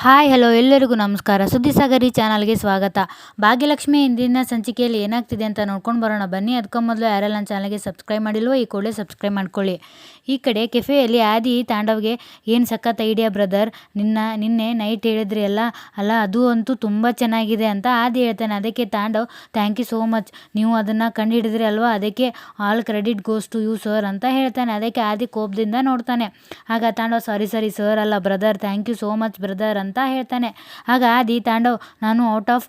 Hi, hello, ಎಲ್ಲರಿಗೂ ನಮಸ್ಕಾರ. ಸುದ್ದಿಸಾಗರಿ ಚಾನಲ್ಗೆ ಸ್ವಾಗತ. ಭಾಗ್ಯಲಕ್ಷ್ಮಿ ಇಂದಿನ ಸಂಚಿಕೆಯಲ್ಲಿ ಏನಾಗ್ತಿದೆ ಅಂತ ನೋಡ್ಕೊಂಡು ಬರೋಣ. ಬನ್ನಿ ಅದಕ್ಕೂ ಮೊದಲು ಯಾರೆಲ್ಲ ನನ್ನ ಚಾನಲ್ಗೆ ಸಬ್ಸ್ಕ್ರೈಬ್ ಮಾಡಿಲ್ವೋ, ಈ ಕೂಡಲೇ ಸಬ್ಸ್ಕ್ರೈಬ್ ಮಾಡ್ಕೊಳ್ಳಿ. ಈ ಕಡೆ ಕೆಫೆಯಲ್ಲಿ ಆದಿ ತಾಂಡವ್ಗೆ ಏನು ಸಖತ್ ಐಡಿಯಾ ಬ್ರದರ್? ನಿನ್ನ, ನಿನ್ನೆ ನೈಟ್ ಹೇಳಿದ್ರಿ ಅಲ್ಲ? ಅಲ್ಲ, ಅದು ಅಂತೂ ತುಂಬ ಚೆನ್ನಾಗಿದೆ ಅಂತ ಆದಿ ಹೇಳ್ತಾನೆ. ಅದಕ್ಕೆ Tandav, thank you so much. ನೀವು ಅದನ್ನು ಕಂಡುಹಿಡಿದ್ರಿ ಅಲ್ವಾ? ಅದಕ್ಕೆ all credit goes to you, sir, ಅಂತ ಹೇಳ್ತಾನೆ. ಅದಕ್ಕೆ ಆದಿ ಕೋಪದಿಂದ ನೋಡ್ತಾನೆ. ಆಗ ತಾಂಡವ್, ಸಾರಿ ಸಾರಿ, ಸರ್, ಅಲ್ಲ, brother, thank you so much brother ಅಂತ ಹೇಳ್ತಾನೆ. ಆಗ ಆದಿ, ತಾಂಡವ್, ನಾನು ಔಟ್ ಆಫ್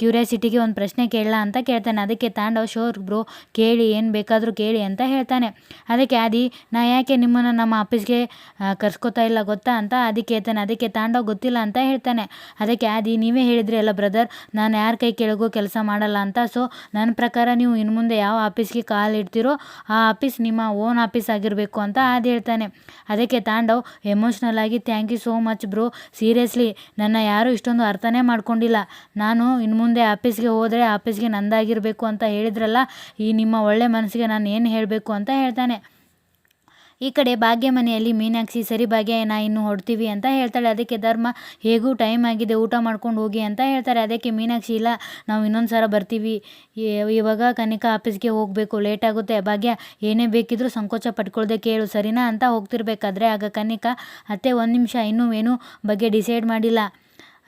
ಕ್ಯೂರಿಯಾಸಿಟಿಗೆ ಒಂದು ಪ್ರಶ್ನೆ ಕೇಳಲ್ಲ ಅಂತ ಕೇಳ್ತಾನೆ. ಅದಕ್ಕೆ ತಾಂಡವ್, ಶೋರ್ ಬ್ರೋ, ಕೇಳಿ, ಏನು ಬೇಕಾದರೂ ಕೇಳಿ ಅಂತ ಹೇಳ್ತಾನೆ. ಅದಕ್ಕೆ ಆದಿ, ನಾ ಯಾಕೆ ನಿಮ್ಮನ್ನು ನಮ್ಮ ಆಫೀಸ್ಗೆ ಕರ್ಸ್ಕೊತಾ ಇಲ್ಲ ಗೊತ್ತಾ? ಅಂತ ಆದಿ ಕೇಳ್ತಾನೆ. ಅದಕ್ಕೆ ತಾಂಡವ್, ಗೊತ್ತಿಲ್ಲ ಅಂತ ಹೇಳ್ತಾನೆ. ಅದಕ್ಕೆ ಆದಿ, ನೀವೇ ಹೇಳಿದ್ರಿ ಅಲ್ಲ ಬ್ರದರ್, ನಾನು ಯಾರ ಕೈ ಕೆಳಗೂ ಕೆಲಸ ಮಾಡಲ್ಲ ಅಂತ. ಸೊ ನನ್ನ ಪ್ರಕಾರ ನೀವು ಇನ್ನು ಮುಂದೆ ಯಾವ ಆಫೀಸ್ಗೆ ಕಾಲ್ ಇಡ್ತೀರೋ, ಆ ಆಫೀಸ್ ನಿಮ್ಮ ಓನ್ ಆಫೀಸ್ ಆಗಿರಬೇಕು ಅಂತ ಆದಿ ಹೇಳ್ತಾನೆ. ಅದಕ್ಕೆ ತಾಂಡವ್, ಎಮೋಷ್ನಲ್ ಆಗಿ thank you so much bro seriously, ನನ್ನ ಯಾರೂ ಇಷ್ಟೊಂದು ಅರ್ಥನೇ ಮಾಡ್ಕೊಂಡಿಲ್ಲ. ನಾನು ಇನ್ನು ಮುಂದೆ ಆಫೀಸ್ಗೆ ಹೋದರೆ ಆಫೀಸ್ಗೆ ನಂದಾಗಿರಬೇಕು ಅಂತ ಹೇಳಿದ್ರಲ್ಲ, ಈ ನಿಮ್ಮ ಒಳ್ಳೆ ಮನಸ್ಸಿಗೆ ನಾನು ಏನು ಹೇಳಬೇಕು ಅಂತ ಹೇಳ್ತಾನೆ. ಈ ಕಡೆ ಭಾಗ್ಯ ಮನೆಯಲ್ಲಿ ಮೀನಾಕ್ಷಿ, ಸರಿ ಭಾಗ್ಯ, ನಾ ಇನ್ನು ಹೊಡ್ತೀವಿ ಅಂತ ಹೇಳ್ತಾಳೆ. ಅದಕ್ಕೆ ಧರ್ಮ, ಹೇಗೂ ಟೈಮ್ ಆಗಿದೆ, ಊಟ ಮಾಡ್ಕೊಂಡು ಹೋಗಿ ಅಂತ ಹೇಳ್ತಾರೆ. ಅದಕ್ಕೆ ಮೀನಾಕ್ಷಿ, ಇಲ್ಲ, ನಾವು ಇನ್ನೊಂದು ಸಲ ಬರ್ತೀವಿ. ಇವಾಗ ಕನಿಕ ಆಫೀಸ್ಗೆ ಹೋಗಬೇಕು ಲೇಟ್ ಆಗುತ್ತೆ. ಭಾಗ್ಯ, ಏನೇ ಬೇಕಿದ್ರೂ ಸಂಕೋಚ ಪಟ್ಕೊಳ್ದೆ ಕೇಳು, ಸರಿನಾ ಅಂತ ಹೋಗ್ತಿರ್ಬೇಕಾದ್ರೆ, ಆಗ ಕನಿಕ, ಅತ್ತೆ ಒಂದು ನಿಮಿಷ ಇನ್ನೂ ಏನೂ ಬಗ್ಗೆ ಡಿಸೈಡ್ ಮಾಡಿಲ್ಲ.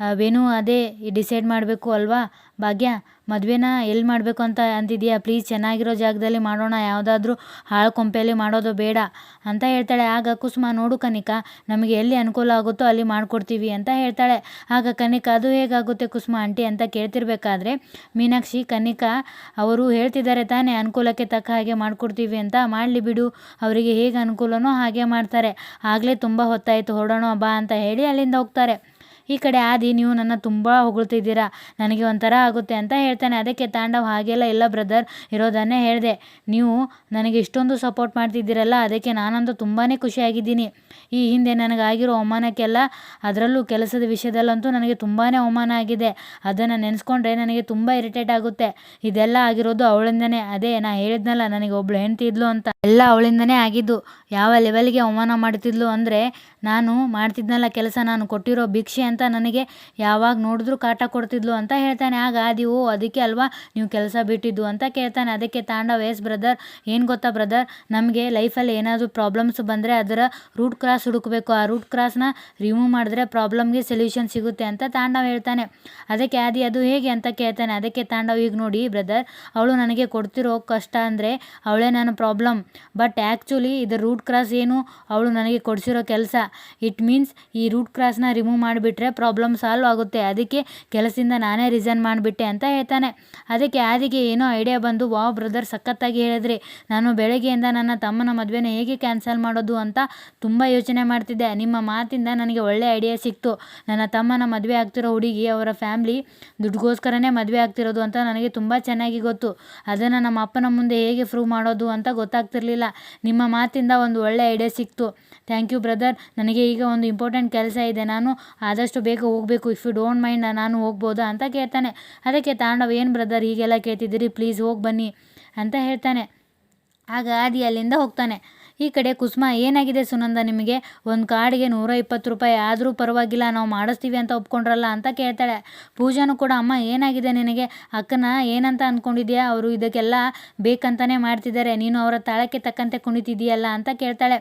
ವೇಣು ಅದೇ ಡಿಸೈಡ್ ಮಾಡಬೇಕು ಅಲ್ವಾ? ಭಾಗ್ಯ, ಮದುವೆನ ಎಲ್ಲಿ ಮಾಡಬೇಕು ಅಂತ ಅಂತಿದೆಯಾ ಪ್ಲೀಸ್ ಚೆನ್ನಾಗಿರೋ ಜಾಗದಲ್ಲಿ ಮಾಡೋಣ, ಯಾವುದಾದ್ರೂ ಹಾಳು ಕೊಂಪೆಯಲ್ಲಿ ಮಾಡೋದು ಬೇಡ ಅಂತ ಹೇಳ್ತಾಳೆ. ಆಗ ಕುಸುಮ, ನೋಡು ಕನಿಕ, ನಮಗೆ ಎಲ್ಲಿ ಅನುಕೂಲ ಆಗುತ್ತೋ ಅಲ್ಲಿ ಮಾಡಿಕೊಡ್ತೀವಿ ಅಂತ ಹೇಳ್ತಾಳೆ. ಆಗ ಕನಿಕ, ಅದು ಹೇಗಾಗುತ್ತೆ ಕುಸುಮ, ಆಂಟಿ ಅಂತ ಕೇಳ್ತಿರ್ಬೇಕಾದ್ರೆ, ಮೀನಾಕ್ಷಿ, ಕನಿಕಾ ಅವರು ಹೇಳ್ತಿದ್ದಾರೆ ತಾನೇ, ಅನುಕೂಲಕ್ಕೆ ತಕ್ಕ ಹಾಗೆ ಮಾಡಿಕೊಡ್ತೀವಿ ಅಂತ. ಮಾಡಲಿ ಬಿಡು, ಅವರಿಗೆ ಹೇಗೆ ಅನುಕೂಲನೋ ಹಾಗೆ ಮಾಡ್ತಾರೆ. ಆಗಲೇ ತುಂಬ ಹೊತ್ತಾಯಿತು, ಹೊರಡೋಣ ಬಾ ಅಂತ ಹೇಳಿ ಅಲ್ಲಿಂದ ಹೋಗ್ತಾರೆ. ಈ ಕಡೆ ಆದಿ, ನೀವು ನನ್ನ ತುಂಬ ಹೊಗಳ್ತಿದ್ದೀರಾ, ನನಗೆ ಒಂಥರ ಆಗುತ್ತೆ ಅಂತ ಹೇಳ್ತಾನೆ. ಅದಕ್ಕೆ ತಾಂಡವ್ ಹಾಗೆಲ್ಲ ಇಲ್ಲ ಬ್ರದರ್ ಇರೋದನ್ನೇ ಹೇಳಿದೆ. ನೀವು ನನಗೆ ಇಷ್ಟೊಂದು ಸಪೋರ್ಟ್ ಮಾಡ್ತಿದ್ದೀರಲ್ಲ, ಅದಕ್ಕೆ ನಾನಂತೂ ತುಂಬಾ ಖುಷಿಯಾಗಿದ್ದೀನಿ. ಈ ಹಿಂದೆ ನನಗಾಗಿರೋ ಅವಮಾನಕ್ಕೆಲ್ಲ, ಅದರಲ್ಲೂ ಕೆಲಸದ ವಿಷಯದಲ್ಲಂತೂ ನನಗೆ ತುಂಬಾ ಅವಮಾನ ಆಗಿದೆ. ಅದನ್ನು ನೆನೆಸ್ಕೊಂಡ್ರೆ ನನಗೆ ತುಂಬ ಇರಿಟೇಟ್ ಆಗುತ್ತೆ. ಇದೆಲ್ಲ ಆಗಿರೋದು ಅವಳಿಂದನೇ. ಅದೇ, ನಾ ಹೇಳಿದ್ನಲ್ಲ, ನನಗೆ ಒಬ್ಳು ಹೆಂಡ್ತಿ ಇದ್ಲು ಅಂತ. ಎಲ್ಲ ಅವಳಿಂದನೇ ಆಗಿದ್ದು. ಯಾವ ಲೆವೆಲ್ಗೆ ಅವಮಾನ ಮಾಡ್ತಿದ್ಲು ಅಂದರೆ ನಾನು ಮಾಡ್ತಿದ್ನಲ್ಲ ಕೆಲಸ, ನಾನು ಕೊಟ್ಟಿರೋ ಭಿಕ್ಷೆ ಅಂತ ನನಗೆ ಯಾವಾಗ ನೋಡಿದ್ರು ಕಾಟ ಕೊಡ್ತಿದ್ಲು ಅಂತ ಹೇಳ್ತಾನೆ. ಆಗ ಆದಿ, ಓ, ಅದಕ್ಕೆ ಅಲ್ವಾ ನೀವು ಕೆಲಸ ಬಿಟ್ಟಿದ್ದು ಅಂತ ಕೇಳ್ತಾನೆ. ಅದಕ್ಕೆ ತಾಂಡವ್ ಎಸ್ ಬ್ರದರ್, ಏನು ಗೊತ್ತಾ ಬ್ರದರ್? ನಮಗೆ ಲೈಫಲ್ಲಿ ಏನಾದರೂ ಪ್ರಾಬ್ಲಮ್ಸ್ ಬಂದರೆ ಅದರ ರೂಟ್ ಕ್ರಾಸ್ ಹುಡುಕಬೇಕು. ಆ ರೂಟ್ ಕ್ರಾಸ್ನ ರಿಮೂವ್ ಮಾಡಿದ್ರೆ ಪ್ರಾಬ್ಲಮ್ಗೆ ಸೊಲ್ಯೂಷನ್ ಸಿಗುತ್ತೆ ಅಂತ ತಾಂಡವ್ ಹೇಳ್ತಾನೆ. ಅದಕ್ಕೆ ಆದಿ, ಅದು ಹೇಗೆ ಅಂತ ಕೇಳ್ತಾನೆ. ಅದಕ್ಕೆ ತಾಂಡವ್, ಈಗ ನೋಡಿ ಬ್ರದರ್, ಅವಳು ನನಗೆ ಕೊಡ್ತಿರೋ ಕಷ್ಟ ಅಂದರೆ ಅವಳೇ ನನ್ನ ಪ್ರಾಬ್ಲಮ್. ಬಟ್ ಆ್ಯಕ್ಚುಲಿ ಇದರ ರೂಟ್ ಕ್ರಾಸ್ ಏನು? ಅವಳು ನನಗೆ ಕೊಡಿಸಿರೋ ಕೆಲಸ. ಇಟ್ ಮೀನ್ಸ್ ಈ ರೂಟ್ ಕ್ರಾಸ್ನ ರಿಮೂವ್ ಮಾಡಿಬಿಟ್ರೆ ಪ್ರಾಬ್ಲಮ್ ಸಾಲ್ವ್ ಆಗುತ್ತೆ. ಅದಕ್ಕೆ ಕೆಲಸದಿಂದ ನಾನೇ ರಿಸೈನ್ ಮಾಡಿಬಿಟ್ಟೆ ಅಂತ ಹೇಳ್ತಾನೆ. ಅದಕ್ಕೆ ಆದಿಗೆ ಏನೋ ಐಡಿಯಾ ಬಂದು, ವಾವ್ ಬ್ರದರ್ ಸಖತ್ತಾಗಿ ಹೇಳಿದ್ರಿ. ನಾನು ಬೆಳಗ್ಗೆಯಿಂದ ನನ್ನ ತಮ್ಮನ ಮದುವೆನ ಹೇಗೆ ಕ್ಯಾನ್ಸಲ್ ಮಾಡೋದು ಅಂತ ತುಂಬ ಯೋಚನೆ ಮಾಡ್ತಿದ್ದೆ. ನಿಮ್ಮ ಮಾತಿಂದ ನನಗೆ ಒಳ್ಳೆ ಐಡಿಯಾ ಸಿಕ್ತು. ನನ್ನ ತಮ್ಮನ ಮದುವೆ ಆಗ್ತಿರೋ ಹುಡುಗಿ ಅವರ ಫ್ಯಾಮ್ಲಿ ದುಡ್ಡುಗೋಸ್ಕರನೇ ಮದುವೆ ಆಗ್ತಿರೋದು ಅಂತ ನನಗೆ ತುಂಬ ಚೆನ್ನಾಗಿ ಗೊತ್ತು. ಅದನ್ನು ನಮ್ಮ ಅಪ್ಪನ ಮುಂದೆ ಹೇಗೆ ಪ್ರೂವ್ ಮಾಡೋದು ಅಂತ ಗೊತ್ತಾಗ್ತಿರ್ಲಿಲ್ಲ. ನಿಮ್ಮ ಮಾತಿಂದ ಒಂದು ಒಳ್ಳೆ ಐಡಿಯಾ ಸಿಕ್ತು. ಥ್ಯಾಂಕ್ ಯು ಬ್ರದರ್ ನನಗೆ ಈಗ ಒಂದು ಇಂಪಾರ್ಟೆಂಟ್ ಕೆಲಸ ಇದೆ, ನಾನು ಆದಷ್ಟು ಬೇಗ ಹೋಗಬೇಕು. ಇಫ್ ಯು ಡೋಂಟ್ ಮೈಂಡ್ ನಾನು ಹೋಗ್ಬೋದಾ ಅಂತ ಕೇಳ್ತಾನೆ. ಅದಕ್ಕೆ ತಾಂಡವ್, ಏನು ಬ್ರದರ್ ಹೀಗೆಲ್ಲ ಕೇಳ್ತಿದ್ದೀರಿ? ಪ್ಲೀಸ್ ಹೋಗಿ ಬನ್ನಿ ಅಂತ ಹೇಳ್ತಾನೆ. ಆಗ ಆದಿ ಅಲ್ಲಿಂದ ಹೋಗ್ತಾನೆ. ಈ ಕಡೆ ಕುಸುಮ ಏನಾಗಿದೆ ಸುನಂದ ನಿಮಗೆ? ಒಂದು ಕಾರ್ಡಿಗೆ ನೂರ ಇಪ್ಪತ್ತು ರೂಪಾಯಿ ಆದರೂ ಪರವಾಗಿಲ್ಲ, ನಾವು ಮಾಡಿಸ್ತೀವಿ ಅಂತ ಒಪ್ಕೊಂಡ್ರಲ್ಲ ಅಂತ ಕೇಳ್ತಾಳೆ. ಪೂಜಾನು ಕೂಡ, ಅಮ್ಮ, ಏನಾಗಿದೆ ನಿನಗೆ? ಅಕ್ಕನ ಏನಂತ ಅಂದ್ಕೊಂಡಿದ್ಯಾ ಅವರು ಇದಕ್ಕೆಲ್ಲ ಬೇಕಂತಾನೆ ಮಾಡ್ತಿದ್ದಾರೆ. ನೀನು ಅವರ ತಾಳಕ್ಕೆ ತಕ್ಕಂತೆ ಕುಣಿತಿದ್ದೀಯಲ್ಲ ಅಂತ ಕೇಳ್ತಾಳೆ.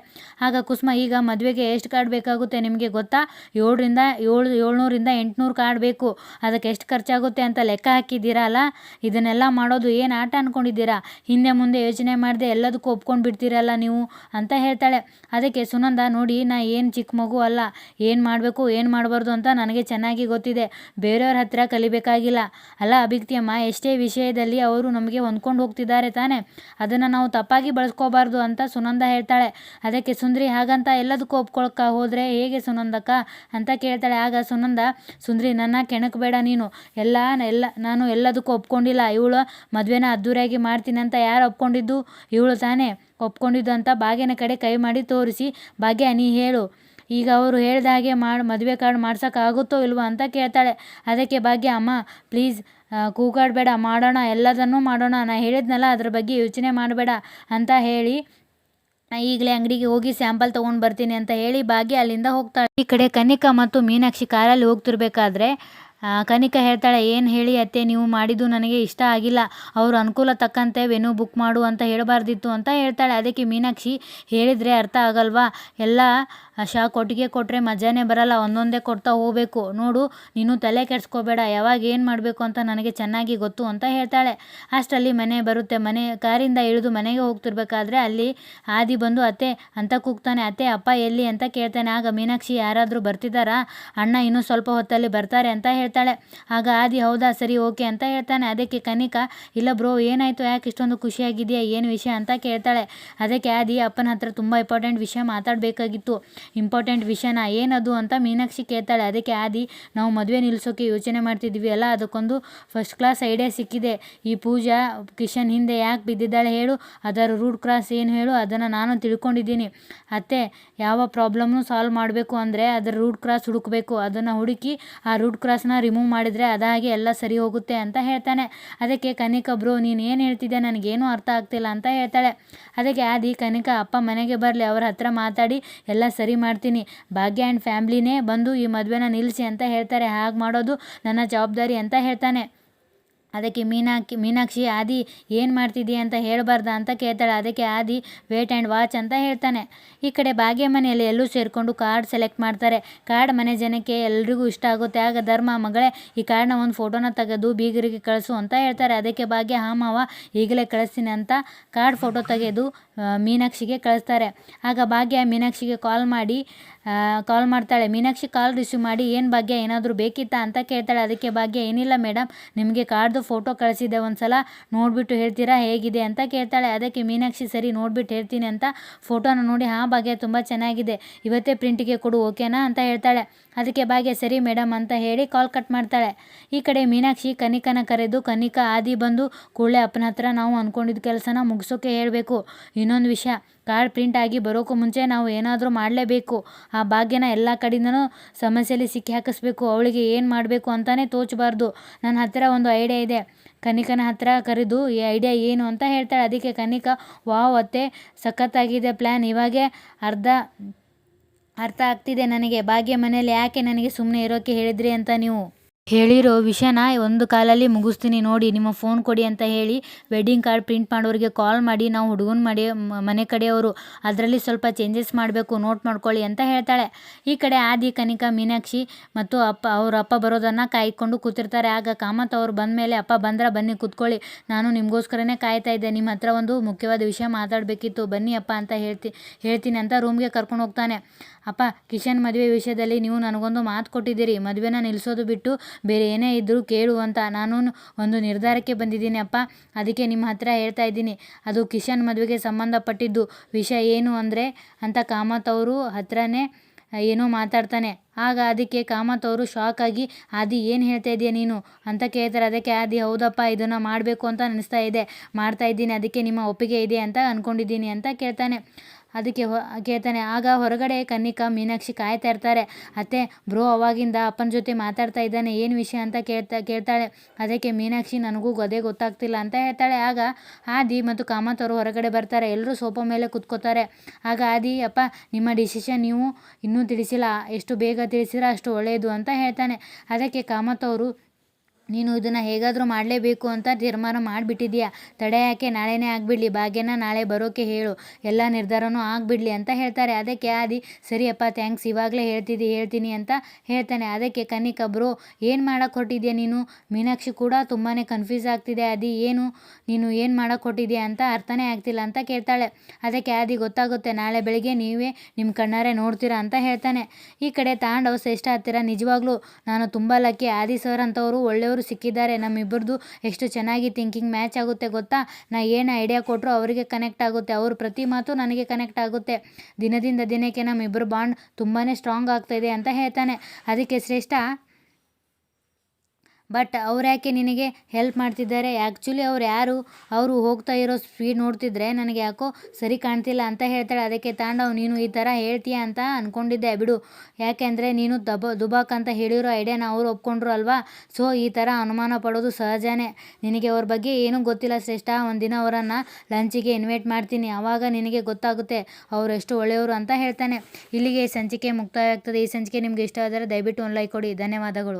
ಆಗ ಕುಸುಮ, ಈಗ ಮದುವೆಗೆ ಎಷ್ಟು ಕಾರ್ಡ್ ಬೇಕಾಗುತ್ತೆ ನಿಮಗೆ ಗೊತ್ತಾ? ಏಳರಿಂದ ಏಳು, ಏಳ್ನೂರಿಂದ ಎಂಟುನೂರು ಕಾರ್ಡ್ ಬೇಕು. ಅದಕ್ಕೆ ಎಷ್ಟು ಖರ್ಚಾಗುತ್ತೆ ಅಂತ ಲೆಕ್ಕ ಹಾಕಿದ್ದೀರಾ ಅಲ್ಲ? ಇದನ್ನೆಲ್ಲ ಮಾಡೋದು ಏನು ಆಟ ಅಂದ್ಕೊಂಡಿದ್ದೀರಾ ಹಿಂದೆ ಮುಂದೆ ಯೋಚನೆ ಮಾಡದೆ ಎಲ್ಲದಕ್ಕೂ ಒಪ್ಕೊಂಡು ಬಿಡ್ತೀರಲ್ಲ ನೀವು? ಅಂತ ಹೇಳ್ತಾಳೆ. ಅದಕ್ಕೆ ಸುನಂದ, ನೋಡಿ, ನಾ ಏನು ಚಿಕ್ಕ ಮಗು ಅಲ್ಲ. ಏನು ಮಾಡಬೇಕು, ಏನು ಮಾಡಬಾರ್ದು ಅಂತ ನನಗೆ ಚೆನ್ನಾಗಿ ಗೊತ್ತಿದೆ. ಬೇರೆಯವ್ರ ಹತ್ತಿರ ಕಲಿಬೇಕಾಗಿಲ್ಲ. ಅಲ್ಲ ಅಭಿಕ್ತಿಯಮ್ಮ, ಎಷ್ಟೇ ವಿಷಯದಲ್ಲಿ ಅವರು ನಮಗೆ ಹೊಂದ್ಕೊಂಡು ಹೋಗ್ತಿದ್ದಾರೆ ತಾನೆ. ಅದನ್ನು ನಾವು ತಪ್ಪಾಗಿ ಬಳಸ್ಕೋಬಾರ್ದು ಅಂತ ಸುನಂದ ಹೇಳ್ತಾಳೆ. ಅದಕ್ಕೆ, ಸುಂದ್ರಿ, ಹಾಗಂತ ಎಲ್ಲದಕ್ಕೂ ಒಪ್ಕೊಳಕ್ಕ ಹೋದರೆ ಹೇಗೆ ಸುನಂದಕ್ಕ? ಅಂತ ಕೇಳ್ತಾಳೆ. ಆಗ ಸುನಂದ, ಸುಂದ್ರಿ, ನನ್ನ ಕೆಣಕಬೇಡ ನೀನು. ಎಲ್ಲ ಎಲ್ಲ, ನಾನು ಎಲ್ಲದಕ್ಕೂ ಒಪ್ಕೊಂಡಿಲ್ಲ. ಇವಳು ಮದುವೆನ ಅದ್ದೂರಿಯಾಗಿ ಮಾಡ್ತೀನಿ ಅಂತ ಯಾರು ಒಪ್ಕೊಂಡಿದ್ದು? ಇವಳು ತಾನೇ. ಒಪ್ಕೊಂಡಿದ್ದು ಅಂತ ಭಾಗ್ಯನ ಕಡೆ ಕೈ ಮಾಡಿ ತೋರಿಸಿ ಭಾಗ್ಯ ನೀ ಹೇಳು. ಈಗ ಅವರು ಹೇಳಿದ ಹಾಗೆ ಮಾಡಿ, ಮದುವೆ ಕಾರ್ಡ್ ಮಾಡ್ಸೋಕ್ಕಾಗುತ್ತೋ ಇಲ್ವೋ ಅಂತ ಕೇಳ್ತಾಳೆ. ಅದಕ್ಕೆ ಭಾಗ್ಯ ಅಮ್ಮ, ಪ್ಲೀಸ್ ಕೂಗಾಡಬೇಡ, ಮಾಡೋಣ, ಎಲ್ಲದನ್ನೂ ಮಾಡೋಣ. ನಾನು ಹೇಳಿದ್ನಲ್ಲ, ಅದ್ರ ಬಗ್ಗೆ ಯೋಚನೆ ಮಾಡಬೇಡ ಅಂತ ಹೇಳಿ ಈಗಲೇ ಅಂಗಡಿಗೆ ಹೋಗಿ ಸ್ಯಾಂಪಲ್ ತೊಗೊಂಡು ಬರ್ತೀನಿ ಅಂತ ಹೇಳಿ ಭಾಗ್ಯ ಅಲ್ಲಿಂದ ಹೋಗ್ತಾಳೆ. ಈ ಕಡೆ ಕನಿಕಾ ಮತ್ತು ಮೀನಾಕ್ಷಿ ಕಾರಲ್ಲಿ ಹೋಗ್ತಿರ್ಬೇಕಾದ್ರೆ ಕನಿಕಾ ಹೇಳ್ತಾಳೆ, ಏನು ಹೇಳಿ ಅತ್ತೆ, ನೀವು ಮಾಡಿದ್ದು ನನಗೆ ಇಷ್ಟ ಆಗಿಲ್ಲ. ಅವ್ರ ಅನುಕೂಲ ತಕ್ಕಂತೆ ವೆನು ಬುಕ್ ಮಾಡು ಅಂತ ಹೇಳಬಾರ್ದಿತ್ತು ಅಂತ ಹೇಳ್ತಾಳೆ. ಅದಕ್ಕೆ ಮೀನಾಕ್ಷಿ ಹೇಳಿದರೆ ಅರ್ಥ ಆಗಲ್ವಾ? ಎಲ್ಲ ಶಾಕ್ ಕೊಟ್ಟಿಗೆ ಕೊಟ್ಟರೆ ಮಜಾನೇ ಬರಲ್ಲ, ಒಂದೊಂದೇ ಕೊಡ್ತಾ ಹೋಗಬೇಕು. ನೋಡು, ನೀನು ತಲೆ ಕೆಡಿಸ್ಕೋಬೇಡ, ಯಾವಾಗ ಏನು ಮಾಡಬೇಕು ಅಂತ ನನಗೆ ಚೆನ್ನಾಗಿ ಗೊತ್ತು ಅಂತ ಹೇಳ್ತಾಳೆ. ಅಷ್ಟರಲ್ಲಿ ಮನೆ ಬರುತ್ತೆ. ಮನೆ, ಕಾರಿಂದ ಇಳಿದು ಮನೆಗೆ ಹೋಗ್ತಿರ್ಬೇಕಾದ್ರೆ ಅಲ್ಲಿ ಆದಿ ಬಂದು, ಅತ್ತೆ, ಅಂತ ಕೂಗ್ತಾನೆ. ಅತ್ತೆ, ಅಪ್ಪ ಎಲ್ಲಿ? ಅಂತ ಕೇಳ್ತಾನೆ. ಆಗ ಮೀನಾಕ್ಷಿ, ಯಾರಾದರೂ ಬರ್ತಿದ್ದಾರಾ? ಅಣ್ಣ ಇನ್ನೂ ಸ್ವಲ್ಪ ಹೊತ್ತಲ್ಲಿ ಬರ್ತಾರೆ ಅಂತ ಹೇಳ್ತಾಳೆ. ಆಗ ಆದಿ, ಹೌದಾ, ಸರಿ, ಓಕೆ ಅಂತ ಹೇಳ್ತಾನೆ. ಅದಕ್ಕೆ ಕನಿಕಾ, ಇಲ್ಲ ಬ್ರೋ, ಏನಾಯಿತು? ಯಾಕೆ ಇಷ್ಟೊಂದು ಖುಷಿಯಾಗಿದೆಯಾ ಏನು ವಿಷಯ? ಅಂತ ಕೇಳ್ತಾಳೆ. ಅದಕ್ಕೆ ಆದಿ, ಅಪ್ಪನ ಹತ್ರ ತುಂಬ ಇಂಪಾರ್ಟೆಂಟ್ ವಿಷಯ ಮಾತಾಡಬೇಕಾಗಿತ್ತು. ಇಂಪಾರ್ಟೆಂಟ್ ವಿಷಯನ ಏನದು ಅಂತ ಮೀನಾಕ್ಷಿ ಕೇಳ್ತಾಳೆ. ಅದಕ್ಕೆ ಆದಿ, ನಾವು ಮದುವೆ ನಿಲ್ಲಿಸೋಕೆ ಯೋಚನೆ ಮಾಡ್ತಿದ್ವಿ ಅಲ್ಲ, ಅದಕ್ಕೊಂದು ಫಸ್ಟ್ ಕ್ಲಾಸ್ ಐಡಿಯಾ ಸಿಕ್ಕಿದೆ. ಈ ಪೂಜಾ ಕಿಶನ್ ಹಿಂದೆ ಯಾಕೆ ಬಿದ್ದಿದ್ದಾಳೆ ಹೇಳು, ಅದರ ರೂಟ್ ಕ್ರಾಸ್ ಏನು ಹೇಳು, ಅದನ್ನು ನಾನು ತಿಳ್ಕೊಂಡಿದ್ದೀನಿ. ಅತ್ತೆ, ಯಾವ ಪ್ರಾಬ್ಲಮ್ನು ಸಾಲ್ವ್ ಮಾಡಬೇಕು ಅಂದರೆ ಅದರ ರೂಟ್ ಕ್ರಾಸ್ ಹುಡುಕಬೇಕು. ಅದನ್ನು ಹುಡುಕಿ ಆ ರೂಟ್ ಕ್ರಾಸ್ನ ರಿಮೂವ್ ಮಾಡಿದರೆ ಅದಾಗಿ ಎಲ್ಲ ಸರಿ ಹೋಗುತ್ತೆ ಅಂತ ಹೇಳ್ತಾನೆ. ಅದಕ್ಕೆ ಕನಿಕ, ಬ್ರೋ, ನೀನು ಏನು ಹೇಳ್ತಿದ್ದೆ ನನಗೇನು ಅರ್ಥ ಆಗ್ತಿಲ್ಲ ಅಂತ ಹೇಳ್ತಾಳೆ. ಅದಕ್ಕೆ ಆದಿ, ಕನಿಕ, ಅಪ್ಪ ಮನೆಗೆ ಬರಲಿ, ಅವರ ಹತ್ರ ಮಾತಾಡಿ, ಎಲ್ಲ ಸರಿ ಮಾಡ್ತೀನಿ. ಭಾಗ್ಯ ಆ್ಯಂಡ್ ಫ್ಯಾಮ್ಲಿನೇ ಬಂದು ಈ ಮದುವೆನ ನಿಲ್ಲಿಸಿ ಅಂತ ಹೇಳ್ತಾರೆ. ಹಾಗೆ ಮಾಡೋದು ನನ್ನ ಜವಾಬ್ದಾರಿ ಅಂತ ಹೇಳ್ತಾನೆ. ಅದಕ್ಕೆ ಮೀನಾಕ್ಷಿ ಮೀನಾಕ್ಷಿ, ಆದಿ, ಏನು ಮಾಡ್ತಿದ್ದೀಯ ಅಂತ ಹೇಳಬಾರ್ದ ಅಂತ ಕೇಳ್ತಾಳೆ. ಅದಕ್ಕೆ ಆದಿ ವೇಟ್ ಆ್ಯಂಡ್ ವಾಚ್ ಅಂತ ಹೇಳ್ತಾನೆ. ಈ ಕಡೆ ಭಾಗ್ಯ ಮನೆಯಲ್ಲಿ ಎಲ್ಲೂ ಸೇರಿಕೊಂಡು ಕಾರ್ಡ್ ಸೆಲೆಕ್ಟ್ ಮಾಡ್ತಾರೆ. ಕಾರ್ಡ್ ಮನೆ ಜನಕ್ಕೆ ಎಲ್ರಿಗೂ ಇಷ್ಟ ಆಗುತ್ತೆ. ಆಗ ಧರ್ಮ ಮಗಳೇ, ಈ ಕಾರ್ಡ್ನ ಒಂದು ಫೋಟೋನ ತೆಗೆದು ಬೀಗರಿಗೆ ಕಳಿಸು ಅಂತ ಹೇಳ್ತಾರೆ. ಅದಕ್ಕೆ ಭಾಗ್ಯ, ಹಾಂ ಮಾವ, ಈಗಲೇ ಕಳಿಸ್ತೀನಿ ಅಂತ ಕಾರ್ಡ್ ಫೋಟೋ ತೆಗೆದು ಮೀನಾಕ್ಷಿಗೆ ಕಳಿಸ್ತಾರೆ. ಆಗ ಭಾಗ್ಯ ಮೀನಾಕ್ಷಿಗೆ ಕಾಲ್ ಮಾಡಿ ಕಾಲ್ ಮಾಡ್ತಾಳೆ. ಮೀನಾಕ್ಷಿ ಕಾಲ್ ರಿಸೀವ್ ಮಾಡಿ, ಏನು ಭಾಗ್ಯ, ಏನಾದರೂ ಬೇಕಿತ್ತಾ? ಅಂತ ಕೇಳ್ತಾಳೆ. ಅದಕ್ಕೆ ಭಾಗ್ಯ, ಏನಿಲ್ಲ ಮೇಡಮ್ ನಿಮಗೆ ಕಾರ್ಡ್ದು ಫೋಟೋ ಕಳಿಸಿದ್ದೆ ಒಂದು ಸಲ ನೋಡಿಬಿಟ್ಟು ಹೇಳ್ತೀರಾ, ಹೇಗಿದೆ? ಅಂತ ಕೇಳ್ತಾಳೆ. ಅದಕ್ಕೆ ಮೀನಾಕ್ಷಿ, ಸರಿ, ನೋಡಿಬಿಟ್ಟು ಹೇಳ್ತೀನಿ ಅಂತ ಫೋಟೋನ ನೋಡಿ, ಹಾಂ ಭಾಗ್ಯ, ತುಂಬ ಚೆನ್ನಾಗಿದೆ. ಇವತ್ತೇ ಪ್ರಿಂಟಿಗೆ ಕೊಡು ಓಕೆನಾ ಅಂತ ಹೇಳ್ತಾಳೆ. ಅದಕ್ಕೆ ಭಾಗ್ಯ, ಸರಿ ಮೇಡಮ್ ಅಂತ ಹೇಳಿ ಕಾಲ್ ಕಟ್ ಮಾಡ್ತಾಳೆ. ಈ ಕಡೆ ಮೀನಾಕ್ಷಿ ಕನಿಕನ ಕರೆದು, ಕನಿಕ, ಆದಿ ಬಂದು ಕೂಡಲೇ ಅಪ್ಪನ ಹತ್ರ ನಾವು ಅಂದ್ಕೊಂಡಿದ್ದ ಕೆಲಸನ ಮುಗಿಸೋಕೆ ಹೇಳಬೇಕು. ಇನ್ನೊಂದು ವಿಷಯ ಕಾರ್ಡ್ ಪ್ರಿಂಟ್ ಆಗಿ ಬರೋಕ್ಕೂ ಮುಂಚೆ ನಾವು ಏನಾದರೂ ಮಾಡಲೇಬೇಕು. ಆ ಭಾಗ್ಯನ ಎಲ್ಲ ಕಡೆಯಿಂದನೂ ಸಮಸ್ಯೆಯಲ್ಲಿ ಸಿಕ್ಕಿ ಹಾಕಿಸ್ಬೇಕು ಅವಳಿಗೆ ಏನು ಮಾಡಬೇಕು ಅಂತಲೇ ತೋಚಬಾರ್ದು. ನನ್ನ ಹತ್ತಿರ ಒಂದು ಐಡಿಯಾ ಇದೆ. ಕನಿಕನ ಹತ್ತಿರ ಕರೆದು, ಈ ಐಡಿಯಾ ಏನು? ಅಂತ ಹೇಳ್ತಾಳೆ. ಅದಕ್ಕೆ ಕನಿಕ, ವಾವ್ ಅತ್ತೆ, ಸಖತ್ತಾಗಿದೆ ಪ್ಲ್ಯಾನ್ ಇವಾಗೆ ಅರ್ಧ, ಅರ್ಥ ಆಗ್ತಿದೆ ನನಗೆ. ಭಾಗ್ಯ ಮನೆಯಲ್ಲಿ ಯಾಕೆ ನನಗೆ ಸುಮ್ಮನೆ ಇರೋಕ್ಕೆ ಹೇಳಿದ್ರಿ ಅಂತ ನೀವು? ಹೇಳಿರೋ ವಿಷಯನ ಒಂದು ಕಾಲಲ್ಲಿ ಮುಗಿಸ್ತೀನಿ ನೋಡಿ, ನಿಮ್ಮ ಫೋನ್ ಕೊಡಿ ಅಂತ ಹೇಳಿ ವೆಡ್ಡಿಂಗ್ ಕಾರ್ಡ್ ಪ್ರಿಂಟ್ ಮಾಡೋರಿಗೆ ಕಾಲ್ ಮಾಡಿ, ನಾವು ಹುಡುಗನ ಮಾಡಿ, ಮನೆ ಕಡೆಯವರು ಅದರಲ್ಲಿ ಸ್ವಲ್ಪ ಚೇಂಜಸ್ ಮಾಡಬೇಕು ನೋಟ್ ಮಾಡ್ಕೊಳ್ಳಿ ಅಂತ ಹೇಳ್ತಾಳೆ. ಈ ಕಡೆ ಆದಿ, ಕನಿಕಾ, ಮೀನಾಕ್ಷಿ ಮತ್ತು ಅಪ್ಪ, ಅವ್ರ ಅಪ್ಪ ಬರೋದನ್ನು ಕಾಯ್ಕೊಂಡು ಕೂತಿರ್ತಾರೆ. ಆಗ ಕಾಮತ್ ಅವ್ರು ಬಂದ ಮೇಲೆ, ಅಪ್ಪ, ಬಂದ್ರೆ? ಬನ್ನಿ, ಕೂತ್ಕೊಳ್ಳಿ. ನಾನು ನಿಮಗೋಸ್ಕರನೇ ಕಾಯ್ತಾ ಇದ್ದೆ. ನಿಮ್ಮ ಹತ್ರ ಒಂದು ಮುಖ್ಯವಾದ ವಿಷಯ ಮಾತಾಡಬೇಕಿತ್ತು. ಬನ್ನಿ ಅಪ್ಪ ಅಂತ ಹೇಳ್ತಿ, ಹೇಳ್ತೀನಿ ಅಂತ ರೂಮ್ಗೆ ಕರ್ಕೊಂಡು ಹೋಗ್ತಾನೆ. ಅಪ್ಪ, ಕಿಶನ್, ಮದುವೆ ವಿಷಯದಲ್ಲಿ ನೀವು ನನಗೊಂದು ಮಾತು ಕೊಟ್ಟಿದ್ದೀರಿ. ಮದುವೆನ ನಿಲ್ಲಿಸೋದು ಬಿಟ್ಟು ಬೇರೆ ಏನೇ ಇದ್ದರೂ ಕೇಳು ಅಂತ ನಾನು ಒಂದು ನಿರ್ಧಾರಕ್ಕೆ ಬಂದಿದ್ದೀನಿ ಅಪ್ಪ. ಅದಕ್ಕೆ ನಿಮ್ಮ ಹತ್ರ ಹೇಳ್ತಾ ಇದ್ದೀನಿ. ಅದು ಕಿಶನ್ ಮದುವೆಗೆ ಸಂಬಂಧಪಟ್ಟಿದ್ದು ವಿಷಯ ಏನು ಅಂದರೆ, ಅಂತ ಕಾಮತ್ ಅವರು ಹತ್ರನೇ ಏನೋ ಮಾತಾಡ್ತಾನೆ. ಆಗ ಅದಕ್ಕೆ ಕಾಮತ್ ಅವರು ಶಾಕ್ ಆಗಿ, ಆದಿ, ಏನು ಹೇಳ್ತಾ ಇದೆಯಾ ನೀನು? ಅಂತ ಕೇಳ್ತಾರೆ. ಅದಕ್ಕೆ ಆದಿ, ಹೌದಪ್ಪ, ಇದನ್ನು ಮಾಡಬೇಕು ಅಂತ ಅನಿಸ್ತಾ ಇದೆ. ಮಾಡ್ತಾ ಇದ್ದೀನಿ. ಅದಕ್ಕೆ ನಿಮ್ಮ ಒಪ್ಪಿಗೆ ಇದೆ ಅಂತ ಅಂದ್ಕೊಂಡಿದ್ದೀನಿ ಅಂತ ಕೇಳ್ತಾನೆ. ಅದಕ್ಕೆ ಹೊ ಕೇಳ್ತಾನೆ, ಆಗ ಹೊರಗಡೆ ಕನ್ನಿಕಾ, ಮೀನಾಕ್ಷಿ ಕಾಯ್ತಾ ಇರ್ತಾರೆ. ಅತ್ತೆ, ಬ್ರೋ ಅವಾಗಿಂದ ಅಪ್ಪನ ಜೊತೆ ಮಾತಾಡ್ತಾ ಇದ್ದಾನೆ, ಏನು ವಿಷಯ ಅಂತ ಕೇಳ್ತಾ, ಕೇಳ್ತಾಳೆ. ಅದಕ್ಕೆ ಮೀನಾಕ್ಷಿ, ನನಗೂ ಅದೇ ಗೊತ್ತಾಗ್ತಿಲ್ಲ ಅಂತ ಹೇಳ್ತಾಳೆ. ಆಗ ಆದಿ ಮತ್ತು ಕಾಮತ್ ಅವರು ಹೊರಗಡೆ ಬರ್ತಾರೆ. ಎಲ್ಲರೂ ಸೋಫಾ ಮೇಲೆ ಕುತ್ಕೋತಾರೆ. ಆಗ ಆದಿ, ಅಪ್ಪ, ನಿಮ್ಮ ಡಿಸಿಷನ್ ನೀವು ಇನ್ನೂ ತಿಳಿಸಿಲ್ಲ. ಎಷ್ಟು ಬೇಗ ತಿಳಿಸಿದ್ರೆ ಅಷ್ಟು ಒಳ್ಳೆಯದು ಅಂತ ಹೇಳ್ತಾನೆ. ಅದಕ್ಕೆ ಕಾಮತ್ ಅವರು ನೀನು ಇದನ್ನು ಹೇಗಾದರೂ ಮಾಡಲೇಬೇಕು ಅಂತ ತೀರ್ಮಾನ ಮಾಡಿಬಿಟ್ಟಿದ್ಯಾ? ತಡೆ ಯಾಕೆ? ನಾಳೆನೇ ಆಗಿಬಿಡ್ಲಿ. ಭಾಗ್ಯನ ನಾಳೆ ಬರೋಕೆ ಹೇಳು. ಎಲ್ಲ ನಿರ್ಧಾರನೂ ಆಗಿಬಿಡ್ಲಿ ಅಂತ ಹೇಳ್ತಾರೆ. ಅದಕ್ಕೆ ಆದಿ, ಸರಿಯಪ್ಪ ಥ್ಯಾಂಕ್ಸ್ ಇವಾಗಲೇ ಹೇಳ್ತಿದ್ದಿ, ಹೇಳ್ತೀನಿ ಅಂತ ಹೇಳ್ತಾನೆ. ಅದಕ್ಕೆ ಕನಿಕ ಬ್ರೋ ಏನು ಮಾಡೋಕ್ಕೆ ಹೊರಟಿದ್ಯಾ ನೀನು? ಮೀನಾಕ್ಷಿ ಕೂಡ ತುಂಬಾ ಕನ್ಫ್ಯೂಸ್ ಆಗ್ತಿದೆ. ಆದಿ, ಏನು? ನೀನು ಏನು ಮಾಡೋಕ್ಕೆ ಹೊರಟಿದ್ಯಾ ಅಂತ ಅರ್ಥನೇ ಆಗ್ತಿಲ್ಲ ಅಂತ ಕೇಳ್ತಾಳೆ. ಅದಕ್ಕೆ ಆದಿ, ಗೊತ್ತಾಗುತ್ತೆ. ನಾಳೆ ಬೆಳಿಗ್ಗೆ ನೀವೇ ನಿಮ್ಮ ಕಣ್ಣಾರೆ ನೋಡ್ತೀರಾ ಅಂತ ಹೇಳ್ತಾನೆ. ಈ ಕಡೆ ತಾಂಡವ್ ಶ್ರೇಷ್ಠ ಹತ್ತಿರ ನಿಜವಾಗ್ಲೂ ನಾನು ತುಂಬ ಲಕ್ಕಿ ಆದಿ ಸರ್ ಅಂತವರು ಒಳ್ಳೆಯವರು ಸಿಕ್ಕಿದ್ದಾರೆ, ನಮ್ಮಿಬ್ಬರದು ಎಷ್ಟು ಚೆನ್ನಾಗಿ ಥಿಂಕಿಂಗ್ ಮ್ಯಾಚ್ ಆಗುತ್ತೆ ಗೊತ್ತಾ? ನಾ ಏನು ಐಡಿಯಾ ಕೊಟ್ಟರು ಅವರಿಗೆ ಕನೆಕ್ಟ್ ಆಗುತ್ತೆ, ಅವ್ರ ಪ್ರತಿ ಮಾತು ನನಗೆ ಕನೆಕ್ಟ್ ಆಗುತ್ತೆ. ದಿನದಿಂದ ದಿನಕ್ಕೆ ನಮ್ಮಿಬ್ಬರು ಬಾಂಡ್ ತುಂಬಾ ಸ್ಟ್ರಾಂಗ್ ಆಗ್ತಾಯಿದೆ ಅಂತ ಹೇಳ್ತಾನೆ. ಅದಕ್ಕೆ ಶ್ರೇಷ್ಠ ಬಟ್ ಅವ್ರು ಯಾಕೆ ನಿನಗೆ ಹೆಲ್ಪ್ ಮಾಡ್ತಿದ್ದಾರೆ? ಆ್ಯಕ್ಚುಲಿ ಅವ್ರು ಯಾರು? ಅವರು ಹೋಗ್ತಾ ಇರೋ ಸ್ಪೀಡ್ ನೋಡ್ತಿದ್ರೆ ನನಗೆ ಯಾಕೋ ಸರಿ ಕಾಣ್ತಿಲ್ಲ ಅಂತ ಹೇಳ್ತಾಳೆ. ಅದಕ್ಕೆ ತಾಂಡವ್, ನೀನು ಈ ಥರ ಹೇಳ್ತೀಯ ಅಂತ ಅಂದ್ಕೊಂಡಿದ್ದೆ ಬಿಡು. ಯಾಕೆಂದರೆ ನೀನು ದಬ, ದುಬಾಕ್ ಅಂತ ಹೇಳಿರೋ ಐಡಿಯಾನ ಅವರು ಒಪ್ಕೊಂಡ್ರು ಅಲ್ವಾ? ಸೊ ಈ ಥರ ಅನುಮಾನ ಪಡೋದು ಸಹಜನೇ. ನಿನಗೆ ಅವ್ರ ಬಗ್ಗೆ ಏನೂ ಗೊತ್ತಿಲ್ಲ ಶ್ರೇಷ್ಠ. ಒಂದಿನ ಅವರನ್ನು ಲಂಚಿಗೆ ಇನ್ವೈಟ್ ಮಾಡ್ತೀನಿ. ಆವಾಗ ನಿನಗೆ ಗೊತ್ತಾಗುತ್ತೆ ಅವರು ಎಷ್ಟು ಒಳ್ಳೆಯವರು ಅಂತ ಹೇಳ್ತಾನೆ. ಇಲ್ಲಿಗೆ ಈ ಸಂಚಿಕೆ ಮುಕ್ತಾಯ ಆಗ್ತದೆ ಈ ಸಂಚಿಕೆ ನಿಮಗೆ ಇಷ್ಟ ಆದರೆ ದಯವಿಟ್ಟು ಒಂದು ಲೈಕ್ ಕೊಡಿ. ಧನ್ಯವಾದಗಳು.